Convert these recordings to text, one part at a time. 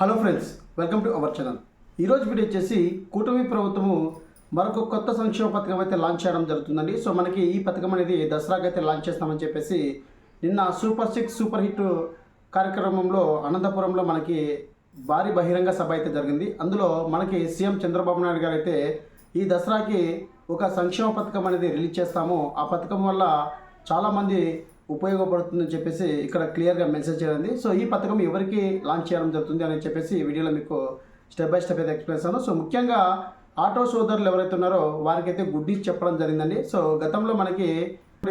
Hello friends welcome to our channel. ఈరోజు video వచ్చేసి కూటమి ప్రభుత్వము మరొక కొత్త సంక్షేమ పథకం అయితే లాంచ్ చేయడం జరుగుతుందండి. సో మనకి ఈ పథకం అనేది దసరాకి అయితే లాంచ్ చేస్తామని చెప్పేసి నిన్న సూపర్ సిక్స్ సూపర్ హిట్ కార్యక్రమంలో అనంతపురంలో మనకి భారీ బహిరంగ సభ అయితే జరిగింది. అందులో మనకి సీఎం చంద్రబాబు నాయుడు గారు అయితే ఈ దసరాకి ఒక సంక్షేమ పథకం అనేది రిలీజ్ చేస్తాము. ఆ పథకం వల్ల చాలామంది ఉపయోగపడుతుందని చెప్పేసి ఇక్కడ క్లియర్గా మెన్షన్ చేయండి సో ఈ పథకం ఎవరికి లాంచ్ చేయడం జరుగుతుంది అని చెప్పేసి వీడియోలో మీకు స్టెప్ బై స్టెప్ అయితే ఎక్స్ప్లెయిన్ చేస్తాను. సో ముఖ్యంగా ఆటో సోదరులు ఎవరైతే ఉన్నారో వారికైతే గుడ్డి చెప్పడం జరిగిందండి. సో గతంలో మనకి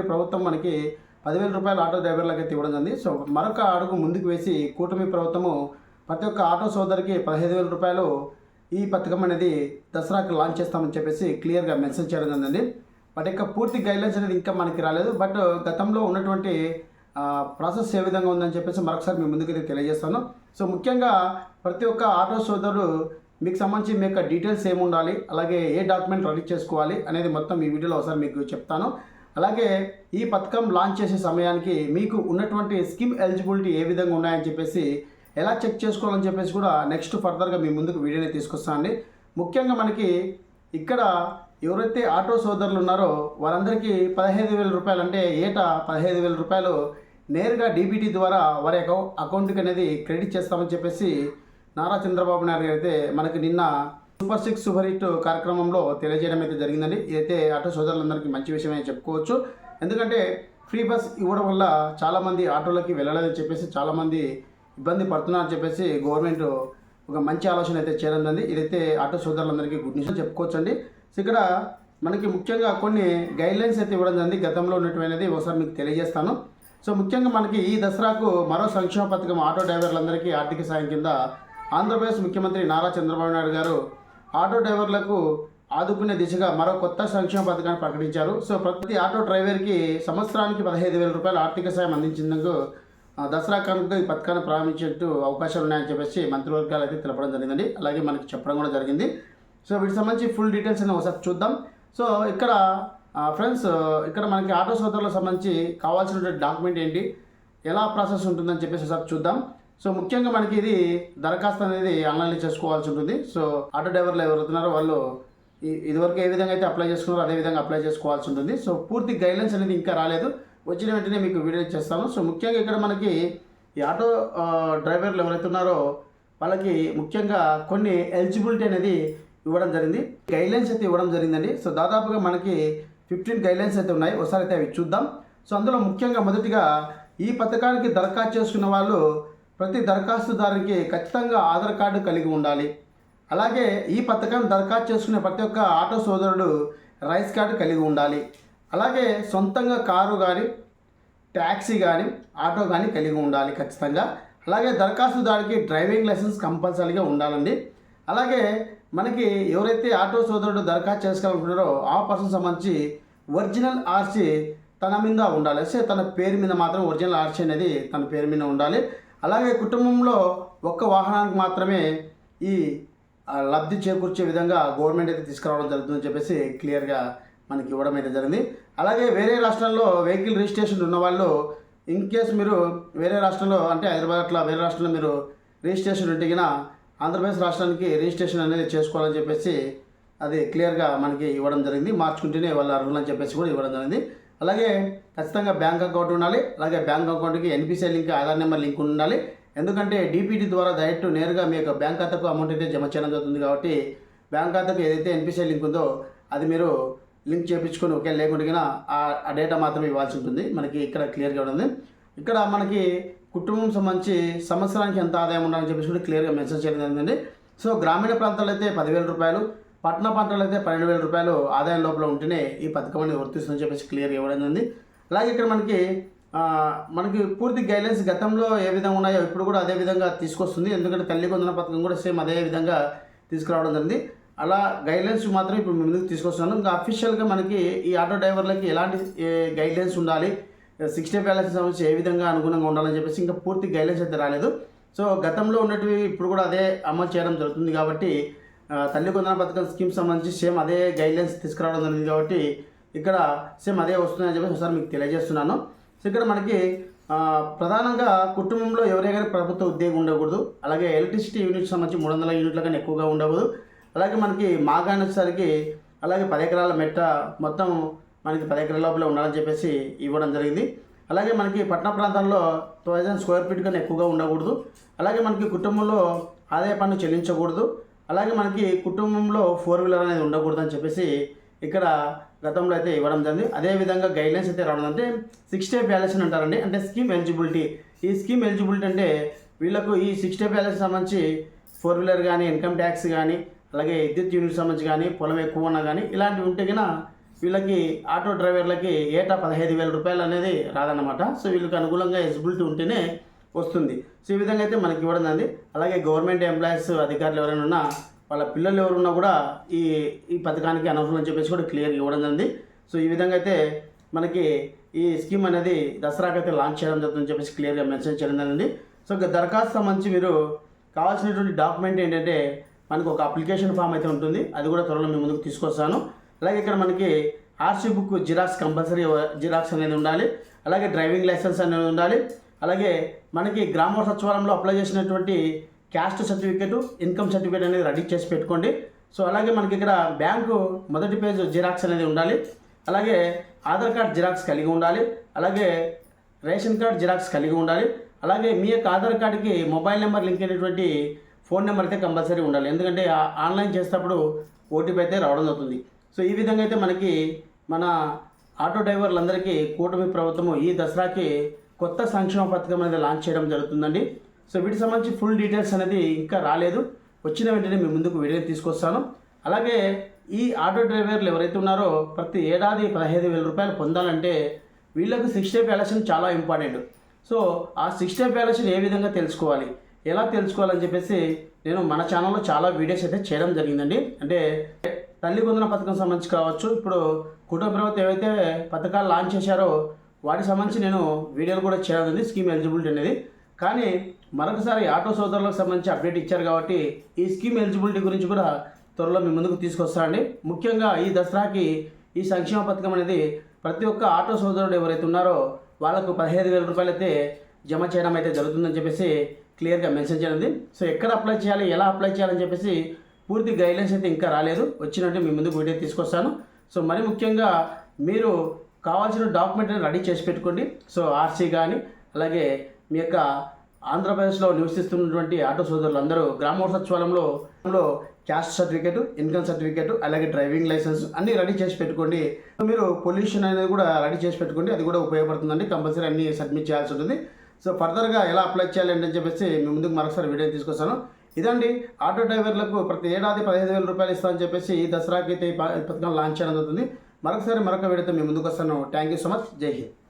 ప్రభుత్వం మనకి పదివేల రూపాయలు ఆటో డ్రైవర్లకు అయితే ఇవ్వడం జరిగింది. సో మరొక అడుగు ముందుకు వేసి కూటమి ప్రభుత్వము ప్రతి ఒక్క ఆటో సోదరికి పదహైదు వేల రూపాయలు ఈ పథకం అనేది దసరాకు లాంచ్ చేస్తామని చెప్పేసి క్లియర్గా మెన్షన్ చేయడం జరిగిందండి. బట్ యొక్క పూర్తి గైడ్లైన్స్ అనేది ఇంకా మనకి రాలేదు. బట్ గతంలో ఉన్నటువంటి ప్రాసెస్ ఏ విధంగా ఉందని చెప్పేసి మరొకసారి మీ ముందుకు అయితే తెలియజేస్తాను. సో ముఖ్యంగా ప్రతి ఒక్క ఆటో సోదరుడు మీకు సంబంధించి మీ యొక్క డీటెయిల్స్ ఏమి ఉండాలి అలాగే ఏ డాక్యుమెంట్ రెడీ చేసుకోవాలి అనేది మొత్తం ఈ వీడియోలో ఒకసారి మీకు చెప్తాను. అలాగే ఈ పథకం లాంచ్ చేసే సమయానికి మీకు ఉన్నటువంటి స్కీమ్ ఎలిజిబిలిటీ ఏ విధంగా ఉన్నాయని చెప్పేసి ఎలా చెక్ చేసుకోవాలని చెప్పేసి కూడా నెక్స్ట్ ఫర్దర్గా మీ ముందుకు వీడియోని తీసుకొస్తానండి. ముఖ్యంగా మనకి ఇక్కడ ఎవరైతే ఆటో సోదరులు ఉన్నారో వారందరికీ పదహైదు వేల రూపాయలు అంటే ఏటా పదహైదు వేల రూపాయలు నేరుగా డీబీటీ ద్వారా వారి అకౌ అకౌంట్కి అనేది క్రెడిట్ చేస్తామని చెప్పేసి నారా చంద్రబాబు నాయుడు గారు అయితే మనకి నిన్న సూపర్ సిక్స్ సూపర్ హిట్ కార్యక్రమంలో తెలియజేయడం అయితే జరిగిందండి. ఇదైతే ఆటో సోదరులందరికీ మంచి విషయమే చెప్పుకోవచ్చు. ఎందుకంటే ఫ్రీ బస్ ఇవ్వడం వల్ల చాలామంది ఆటోలకి వెళ్ళలేదని చెప్పేసి చాలామంది ఇబ్బంది పడుతున్నారని చెప్పేసి గవర్నమెంట్ ఒక మంచి ఆలోచన అయితే చేయడం ఇదైతే ఆటో సోదరులందరికీ గుడ్ న్యూస్ చెప్పుకోవచ్చండి. సో ఇక్కడ మనకి ముఖ్యంగా కొన్ని గైడ్లైన్స్ అయితే ఇవ్వడం జరిగింది. గతంలో ఉన్నటువంటిది ఒకసారి మీకు తెలియజేస్తాను. సో ముఖ్యంగా మనకి ఈ దసరాకు మరో సంక్షేమ పథకం ఆటో డ్రైవర్లందరికీ ఆర్థిక సాయం కింద ఆంధ్రప్రదేశ్ ముఖ్యమంత్రి నారా చంద్రబాబు నాయుడు గారు ఆటో డ్రైవర్లకు ఆదుకునే దిశగా మరో కొత్త సంక్షేమ పథకాన్ని ప్రకటించారు. సో ప్రతి ఆటో డ్రైవర్కి సంవత్సరానికి పదహైదు వేల రూపాయల ఆర్థిక సాయం అందించేందుకు దసరా కానుకగా ఈ పథకాన్ని ప్రారంభించేట్టు అవకాశాలు ఉన్నాయని చెప్పేసి మంత్రివర్గాలు అయితే తెలపడం జరిగిందండి. అలాగే మనకి చెప్పడం కూడా జరిగింది. సో వీటికి సంబంధించి ఫుల్ డీటెయిల్స్ అని ఒకసారి చూద్దాం. సో ఇక్కడ ఫ్రెండ్స్ ఇక్కడ మనకి ఆటో సోదరులకు సంబంధించి కావాల్సినటువంటి డాక్యుమెంట్ ఏంటి? ఎలా ప్రాసెస్ ఉంటుందని చెప్పేసి ఒకసారి చూద్దాం. సో ముఖ్యంగా మనకి ఇది దరఖాస్తు అనేది ఆన్లైన్లో చేసుకోవాల్సి ఉంటుంది. సో ఆటో డ్రైవర్లు ఎవరుతున్నారో వాళ్ళు ఇదివరకు ఏ విధంగా అయితే అప్లై చేసుకున్నారో అదే విధంగా అప్లై చేసుకోవాల్సి ఉంటుంది. సో పూర్తి గైడ్లైన్స్ అనేది ఇంకా రాలేదు. వచ్చిన వెంటనే మీకు వీడియో చేస్తాను సో ముఖ్యంగా ఇక్కడ మనకి ఈ ఆటో డ్రైవర్లు ఎవరైతే ఉన్నారో వాళ్ళకి ముఖ్యంగా కొన్ని ఎలిజిబిలిటీ అనేది ఇవ్వడం జరిగింది. గైడ్లైన్స్ అయితే ఇవ్వడం జరిగిందండి. సో దాదాపుగా మనకి ఫిఫ్టీన్ గైడ్లైన్స్ అయితే ఉన్నాయి. ఒకసారి అయితే అవి చూద్దాం. సో అందులో ముఖ్యంగా మొదటిగా ఈ పథకానికి దరఖాస్తు చేసుకున్న వాళ్ళు ప్రతి దరఖాస్తుదారునికి ఖచ్చితంగా ఆధార్ కార్డు కలిగి ఉండాలి. అలాగే ఈ పథకం దరఖాస్తు చేసుకునే ప్రతి ఒక్క ఆటో సోదరుడు రైస్ కార్డు కలిగి ఉండాలి. అలాగే సొంతంగా కారు కానీ ట్యాక్సీ కానీ ఆటో కానీ కలిగి ఉండాలి ఖచ్చితంగా. అలాగే దరఖాస్తుదారికి డ్రైవింగ్ లైసెన్స్ కంపల్సరీగా ఉండాలండి. అలాగే మనకి ఎవరైతే ఆటో సోదరుడు దరఖాస్తు చేసుకోవాలనుకుంటారో ఆ పర్సన్ సంబంధించి ఒరిజినల్ ఆర్సీ తన మీద ఉండాలి. సే తన పేరు మీద మాత్రం ఒరిజినల్ ఆర్సీ అనేది తన పేరు మీద ఉండాలి. అలాగే కుటుంబంలో ఒక్క వాహనానికి మాత్రమే ఈ లబ్ధి చేకూర్చే విధంగా గవర్నమెంట్ అయితే తీసుకురావడం జరుగుతుందని చెప్పేసి క్లియర్గా మనకి ఇవ్వడం అయితే జరిగింది. అలాగే వేరే రాష్ట్రాల్లో వెహికల్ రిజిస్ట్రేషన్ ఉన్న వాళ్ళు ఇన్ కేస్ మీరు వేరే రాష్ట్రంలో అంటే హైదరాబాద్ అట్లా వేరే రాష్ట్రంలో మీరు రిజిస్ట్రేషన్ ఉంటే ఆంధ్రప్రదేశ్ రాష్ట్రానికి రిజిస్ట్రేషన్ అనేది చేసుకోవాలని చెప్పేసి అది క్లియర్గా మనకి ఇవ్వడం జరిగింది. మార్చుకుంటేనే వాళ్ళ అర్హులు అని చెప్పేసి కూడా ఇవ్వడం జరిగింది. అలాగే ఖచ్చితంగా బ్యాంక్ అకౌంట్ ఉండాలి. అలాగే బ్యాంక్ అకౌంట్కి NPCI link Aadhaar number link ఉండాలి. ఎందుకంటే డీపీటీ ద్వారా డైరెక్ట్ నేరుగా మీ యొక్క బ్యాంక్ ఖాతాకు అమౌంట్ అయితే జమ చేయడం జరుగుతుంది కాబట్టి బ్యాంక్ ఖాతాకు ఏదైతే ఎన్పిసిఐ లింక్ ఉందో అది మీరు లింక్ చేయించుకొని ఒకే లేకుండా ఆ డేటా మాత్రమే ఇవ్వాల్సి ఉంటుంది. మనకి ఇక్కడ క్లియర్గా ఉంటుంది. ఇక్కడ మనకి కుటుంబం సంబంధించి సంవత్సరానికి ఎంత ఆదాయం ఉండాలని చెప్పేసి కూడా క్లియర్గా మెన్షన్ చేయడం జరిగిందండి. సో గ్రామీణ ప్రాంతాల్లో అయితే పదివేల రూపాయలు పట్టణ ప్రాంతాల్లో అయితే పన్నెండు వేల రూపాయలు ఆదాయం లోపల ఉంటేనే ఈ పథకం అనేది వర్తిస్తుందని చెప్పేసి క్లియర్గా ఇవ్వడం జరిగింది. అలాగే ఇక్కడ మనకి మనకి పూర్తి గైడ్లైన్స్ గతంలో ఏ విధంగా ఉన్నాయో ఇప్పుడు కూడా అదే విధంగా తీసుకొస్తుంది. ఎందుకంటే తల్లి కొందన పథకం కూడా సేమ్ అదే విధంగా తీసుకురావడం జరిగింది. అలా గైడ్లైన్స్ మాత్రం ఇప్పుడు ముందుకు తీసుకొస్తున్నాను. ఇంకా అఫీషియల్గా మనకి ఈ ఆటో డ్రైవర్లకి ఎలాంటి గైడ్లైన్స్ ఉండాలి? సిక్స్టీ బ్యాలెన్స్ సంబంధించి ఏ విధంగా అనుగుణంగా ఉండాలని చెప్పేసి ఇంకా పూర్తి గైడ్లైన్స్ అయితే రాలేదు. సో గతంలో ఉన్నటివి ఇప్పుడు కూడా అదే అమలు చేయడం జరుగుతుంది కాబట్టి తల్లి కొందన పథకం స్కీమ్ సంబంధించి సేమ్ అదే గైడ్లైన్స్ తీసుకురావడం జరిగింది కాబట్టి ఇక్కడ సేమ్ అదే వస్తుందని చెప్పేసి ఒకసారి మీకు తెలియజేస్తున్నాను. సో ఇక్కడ మనకి ప్రధానంగా కుటుంబంలో ఎవరైనా ప్రభుత్వ ఉద్యోగం ఉండకూడదు. అలాగే ఎలక్ట్రిసిటీ యూనిట్ సంబంధించి మూడు వందల యూనిట్ల కన్నా ఎక్కువగా ఉండకూడదు. అలాగే మనకి మాగాని వచ్చేసరికి అలాగే పది ఎకరాల మెట్ట మొత్తం మనకి పది ఎకరాల లోపల ఉండాలని చెప్పేసి ఇవ్వడం జరిగింది. అలాగే మనకి పట్టణ ప్రాంతాల్లో థౌజండ్ స్క్వేర్ ఫీట్ కన్నా ఎక్కువగా ఉండకూడదు. అలాగే మనకి కుటుంబంలో ఆదాయ పన్ను చెల్లించకూడదు. అలాగే మనకి కుటుంబంలో ఫోర్ వీలర్ అనేది ఉండకూడదు అని చెప్పేసి ఇక్కడ గతంలో అయితే ఇవ్వడం జరిగింది. అదేవిధంగా గైడ్లైన్స్ అయితే రావడం అంటే సిక్స్ డే బ్యాలెన్స్ అంటారండి. అంటే స్కీమ్ ఎలిజిబిలిటీ. ఈ స్కీమ్ ఎలిజిబిలిటీ అంటే వీళ్ళకు ఈ సిక్స్ డే బ్యాలెన్స్ సంబంధించి ఫోర్ వీలర్ కానీ ఇన్కమ్ ట్యాక్స్ కానీ అలాగే విద్యుత్ యూనిట్ సంబంధించి కానీ పొలం ఎక్కువ ఉన్నా కానీ ఇలాంటివి ఉంటే కన్నా వీళ్ళకి ఆటో డ్రైవర్లకి ఏటా పదహైదు వేల రూపాయలు అనేది రాదన్నమాట. సో వీళ్ళకి అనుకూలంగా ఎలిజిబిలిటీ ఉంటేనే వస్తుంది. సో ఈ విధంగా అయితే మనకి ఇవ్వడం అంది అలాగే గవర్నమెంట్ ఎంప్లాయీస్ అధికారులు ఎవరైనా ఉన్నా వాళ్ళ పిల్లలు ఎవరున్నా కూడా ఈ ఈ పథకానికి అనర్హులు అని చెప్పేసి కూడా క్లియర్గా ఇవ్వడం జరిగింది. సో ఈ విధంగా అయితే మనకి ఈ స్కీమ్ అనేది దసరాకి అయితే లాంచ్ చేయడం జరుగుతుందని చెప్పేసి క్లియర్గా మెన్షన్ చేయడం జరిగింది. సో దరఖాస్తు సంబంధించి మీరు కావాల్సినటువంటి డాక్యుమెంట్ ఏంటంటే మనకు ఒక అప్లికేషన్ ఫామ్ అయితే ఉంటుంది. అది కూడా త్వరలో మేము ముందుకు తీసుకొస్తాను. అలాగే ఇక్కడ మనకి RC book xerox compulsory xerox అనేది ఉండాలి. అలాగే డ్రైవింగ్ లైసెన్స్ అనేది ఉండాలి. అలాగే మనకి గ్రామ సచివాలయంలో అప్లై చేసినటువంటి క్యాస్ట్ సర్టిఫికేట్ ఇన్కమ్ సర్టిఫికేట్ అనేది రెడీ చేసి పెట్టుకోండి. సో అలాగే మనకి ఇక్కడ బ్యాంకు మొదటి పేజ్ జిరాక్స్ అనేది ఉండాలి. అలాగే ఆధార్ కార్డ్ జిరాక్స్ కలిగి ఉండాలి. అలాగే రేషన్ కార్డ్ జిరాక్స్ కలిగి ఉండాలి. అలాగే మీ యొక్క ఆధార్ కార్డుకి మొబైల్ నెంబర్ లింక్ అయినటువంటి ఫోన్ నెంబర్ అయితే కంపల్సరీ ఉండాలి. ఎందుకంటే ఆ- ఆన్లైన్ చేసేటప్పుడు ఓటీపీ అయితే రావడం జరుగుతుంది. సో ఈ విధంగా అయితే మనకి మన ఆటో డ్రైవర్లందరికీ కూటమి ప్రభుత్వము ఈ దసరాకి కొత్త సంక్షేమ పథకం అనేది లాంచ్ చేయడం జరుగుతుందండి. సో వీటికి సంబంధించి ఫుల్ డీటెయిల్స్ అనేది ఇంకా రాలేదు. వచ్చిన వెంటనే మీ ముందుకు వీడియో తీసుకొస్తాను. అలాగే ఈ ఆటో డ్రైవర్లు ఎవరైతే ఉన్నారో ప్రతి ఏడాది పదహైదు వేల రూపాయలు పొందాలంటే వీళ్ళకు సిక్స్ డే చాలా ఇంపార్టెంట్. సో ఆ సిక్స్ డే బ్యాలెన్స్ ఏ విధంగా తెలుసుకోవాలి? ఎలా తెలుసుకోవాలని చెప్పేసి నేను మన ఛానల్లో చాలా వీడియోస్ అయితే చేయడం జరిగిందండి. అంటే తల్లి వందన పథకం సంబంధించి కావచ్చు ఇప్పుడు కుటుంబ ప్రభుత్వం ఏవైతే పథకాలు లాంచ్ చేశారో వాటికి సంబంధించి నేను వీడియోలు కూడా చేయడం ఉంది స్కీమ్ ఎలిజిబిలిటీ అనేది. కానీ మరొకసారి ఆటో సోదరులకు సంబంధించి అప్డేట్ ఇచ్చారు కాబట్టి ఈ స్కీమ్ ఎలిజిబిలిటీ గురించి కూడా త్వరలో మీ ముందుకు తీసుకొస్తానండి. ముఖ్యంగా ఈ దసరాకి ఈ సంక్షేమ పథకం అనేది ప్రతి ఒక్క ఆటో సోదరుడు ఎవరైతే ఉన్నారో వాళ్ళకు పదిహేను వేల రూపాయలు అయితే జమ చేయడం అయితే జరుగుతుందని చెప్పేసి క్లియర్గా మెన్షన్ చేయండి సో ఎక్కడ అప్లై చేయాలి ఎలా అప్లై చేయాలని చెప్పేసి పూర్తి గైడ్లైన్స్ అయితే ఇంకా రాలేదు. వచ్చినట్టు మీ ముందుకు వీడియో తీసుకొస్తాను. సో మరి ముఖ్యంగా మీరు కావాల్సిన డాక్యుమెంట్ని రెడీ చేసి పెట్టుకోండి. సో ఆర్సీ కానీ అలాగే మీ యొక్క ఆంధ్రప్రదేశ్లో నివసిస్తున్నటువంటి ఆటో సోదరులందరూ గ్రామ సచివాలయంలో క్యాస్ట్ సర్టిఫికేట్ ఇన్కమ్ సర్టిఫికేట్ అలాగే డ్రైవింగ్ లైసెన్స్ అన్నీ రెడీ చేసి పెట్టుకోండి. మీరు పొల్యూషన్ అనేది కూడా రెడీ చేసి పెట్టుకోండి. అది కూడా ఉపయోగపడుతుందండి. కంపల్సరీ అన్నీ సబ్మిట్ చేయాల్సి ఉంటుంది. సో ఫర్దర్గా ఎలా అప్లై చేయాలి అని చెప్పేసి మీ ముందుకు మరొకసారి వీడియో తీసుకొస్తాను. ఇదండి ఆటో డ్రైవర్లకు ప్రతి ఏడాది పదిహేను వేల రూపాయలు ఇస్తామని చెప్పేసి దసరాకి అయితే ప- ఈ పథకం లాంచ్ చేయడం జరుగుతుంది. మరొకసారి మరొక వీడియోతో మీ ముందుకు వస్తాను. Thank you so much. జై హింద్.